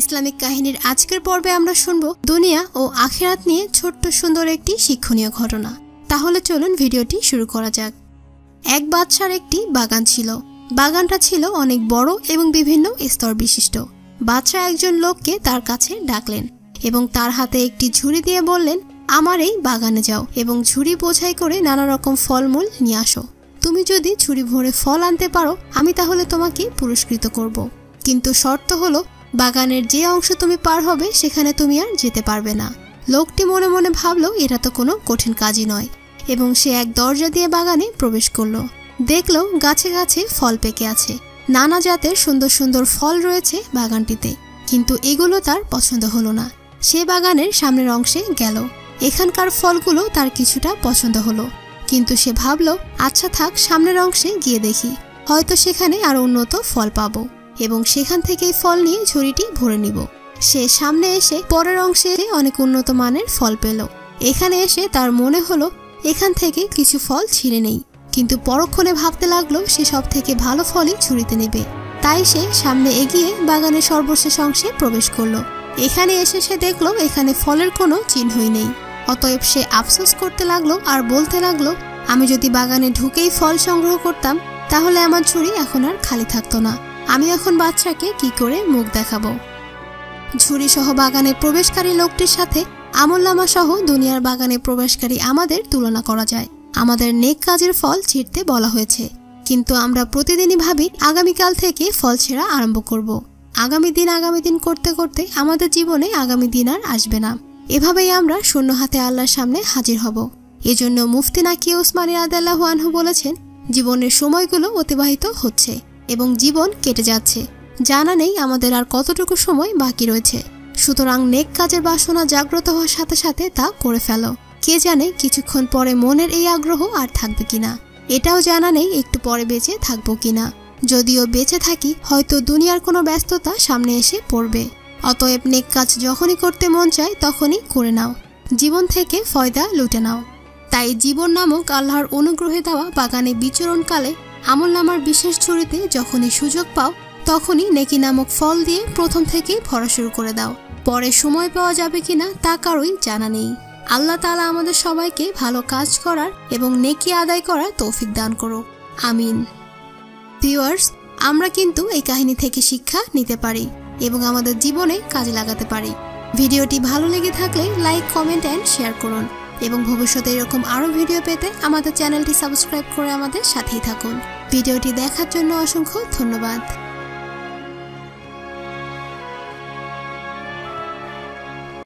Islamic কাহিনীর আজকের পর্বে আমরা শুনব দুনিয়া ও আখেরাত নিয়ে ছোট্ট সুন্দর একটি শিক্ষণীয় ঘটনা। তাহলে চলুন ভিডিওটি শুরু করা যাক। এক বাদশার একটি বাগান ছিল। বাগানটা ছিল অনেক বড় এবং বিভিন্ন স্তর বিশিষ্ট। বাদশাহ একজন লোককে তার কাছে ডাকলেন এবং তার হাতে একটি ঝুড়ি দিয়ে বললেন, আমার এই বাগানে যাও এবং ঝুড়ি বোঝাই করে নানা রকম ফলমূল নিয়ে আসো। তুমি যদি ঝুড়ি ভরে ফল আনতে পারো, আমি তাহলে তোমাকে পুরস্কৃত করব। কিন্তু শর্ত হলো বাগানের যে অংশ তুমি পার হবে, সেখানে তুমি আর যেতে পারবে না। লোকটি মনে মনে ভাবলো, এটা তো কোনো কঠিন কাজই নয়। এবং সে এক দরজা দিয়ে বাগানে প্রবেশ করল। দেখল, গাছে গাছে ফল পেকে আছে। নানা জাতের সুন্দর সুন্দর ফল রয়েছে বাগানটিতে। কিন্তু এগুলো তার পছন্দ হলো না। সে বাগানের সামনের অংশে গেল। এখানকার ফলগুলো তার কিছুটা পছন্দ হলো। কিন্তু সে ভাবলো আচ্ছা থাক, সামনের অংশে গিয়ে দেখি। হয়তো সেখানে আরও উন্নত ফল পাবো। এবং সেখান থেকেই ফল নিয়ে ঝুড়িটি ভরে নিব। সে সামনে এসে পরের অংশে অনেক উন্নত মানের ফল পেল। এখানে এসে তার মনে হলো, এখান থেকে কিছু ফল ছিঁড়ে নেই। কিন্তু পরক্ষণে ভাবতে লাগল, সে সব থেকে ভালো ফলই ঝুড়িতে নেবে। তাই সে সামনে এগিয়ে বাগানের সর্বশেষ অংশে প্রবেশ করল। এখানে এসে সে দেখল, এখানে ফলের কোনো চিহ্নই নেই। অতএব সে আফসোস করতে লাগল আর বলতে লাগল, আমি যদি বাগানে ঢুকেই ফল সংগ্রহ করতাম, তাহলে আমার ঝুড়ি এখন আর খালি থাকতো না। আমি এখন বাচ্চাকে কি করে মুখ দেখাবো? ঝুড়ি সহ বাগানে প্রবেশকারী লোকটির সাথে আমল্লামা সহ দুনিয়ার বাগানে প্রবেশকারী আমাদের তুলনা করা যায়। আমাদের নেক কাজের ফল ছিঁড়তে বলা হয়েছে। কিন্তু আমরা প্রতিদিনই ভাবি, আগামীকাল থেকে ফল ছেঁড়া আরম্ভ করব। আগামী দিন আগামী দিন করতে করতে আমাদের জীবনে আগামী দিন আর আসবে না। এভাবেই আমরা শূন্য হাতে আল্লাহর সামনে হাজির হব। এজন্য মুফতি নাকি ওসমানী আদাল্লাহ আনহু বলেছেন, জীবনের সময়গুলো অতিবাহিত হচ্ছে। এবং জীবন কেটে যাচ্ছে। জানা নেই আমাদের আর কতটুকু সময় বাকি রয়েছে। সুতরাং নেক কাজের বাসনা জাগ্রত হওয়ার সাথে সাথে তা করে ফেলো। কে জানে কিছুক্ষণ পরে মনের এই আগ্রহ আর থাকবে কিনা। এটাও জানা নেই একটু পরে বেঁচে থাকব কিনা। যদিও বেঁচে থাকি, হয়তো দুনিয়ার কোনো ব্যস্ততা সামনে এসে পড়বে। অতএব নেক কাজ যখনই করতে মন চায়, তখনই করে নাও। জীবন থেকে ফয়দা লুটে নাও। তাই জীবন নামক আল্লাহর অনুগ্রহে দেওয়া বাগানে বিচরণকালে আমল নামার বিশেষ ঝুড়িতে যখনই সুযোগ পাও, তখনই নেকি নামক ফল দিয়ে প্রথম থেকেই ভরা শুরু করে দাও। পরে সময় পাওয়া যাবে কিনা তা কারোই জানা নেই। আল্লাহ তালা আমাদের সবাইকে ভালো কাজ করার এবং নেকি আদায় করার তৌফিক দান করো আমিন। ভিউয়ার্স, আমরা কিন্তু এই কাহিনী থেকে শিক্ষা নিতে পারি এবং আমাদের জীবনে কাজে লাগাতে পারি। ভিডিওটি ভালো লেগে থাকলে লাইক, কমেন্ট, অ্যান্ড শেয়ার করুন। এবং ভবিষ্যতে এরকম আরও ভিডিও পেতে আমাদের চ্যানেলটি সাবস্ক্রাইব করে আমাদের সাথেই থাকুন। ভিডিওটি দেখার জন্য অসংখ্য ধন্যবাদ।